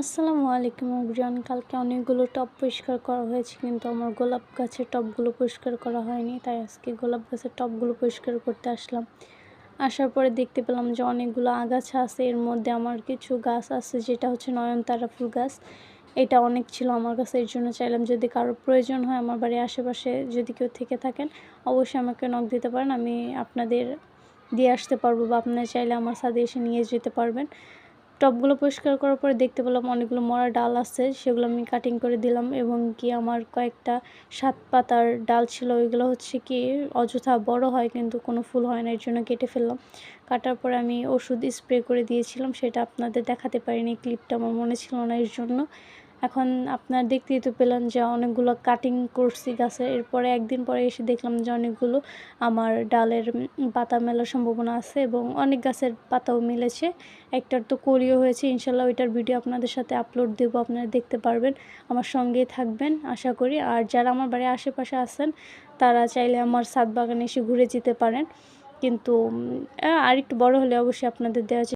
আসসালামু আলাইকুম আবরিয়ান কালকে অনেকগুলো টব পরিষ্কার করা হয়েছে, কিন্তু আমার গোলাপ গাছের টবগুলো পরিষ্কার করা হয়নি, তাই আজকে গোলাপ গাছের টবগুলো পরিষ্কার করতে আসলাম। আসার পরে দেখতে পেলাম যে অনেকগুলো আগাছা আছে, এর মধ্যে আমার কিছু গাছ আছে, যেটা হচ্ছে নয়নতারা ফুল গাছ। এটা অনেক ছিল আমার কাছে, এর জন্য চাইলাম যদি কারোর প্রয়োজন হয় আমার বাড়ির আশেপাশে যদি কেউ থেকে থাকেন, অবশ্যই আমাকে নখ দিতে পারেন, আমি আপনাদের দিয়ে আসতে পারব বা আপনারা চাইলে আমার সাথে এসে নিয়ে যেতে পারবেন। টবগুলো পরিষ্কার করার পরে দেখতে পেলাম অনেকগুলো মরা ডাল আছে, সেগুলো আমি কাটিং করে দিলাম এবং কি আমার কয়েকটা সাত পাতার ডাল ছিল, ওইগুলো হচ্ছে কি অযথা বড় হয় কিন্তু কোনো ফুল হয় না, এর জন্য কেটে ফেললাম। কাটার পরে আমি ওষুধ স্প্রে করে দিয়েছিলাম, সেটা আপনাদের দেখাতে পারিনি ক্লিপটা আমার মনে ছিল না এর জন্য। এখন আপনার দেখতেই তো পেলেন যে অনেকগুলো কাটিং করছি গাছে। এরপরে একদিন পরে এসে দেখলাম যে অনেকগুলো আমার ডালের পাতা মেলার সম্ভাবনা আছে এবং অনেক গাছের পাতাও মিলেছে। একটার তো করিও হয়েছে, ইনশাল্লাহ ওইটার ভিডিও আপনাদের সাথে আপলোড দেব, আপনারা দেখতে পারবেন। আমার সঙ্গেই থাকবেন, আশা করি। আর যারা আমার বাড়ির আশেপাশে আছেন, তারা চাইলে আমার সাত বাগানে এসে ঘুরে যেতে পারেন। কিন্তু আর একটু বড় হলে অবশ্যই আপনাদের দেওয়া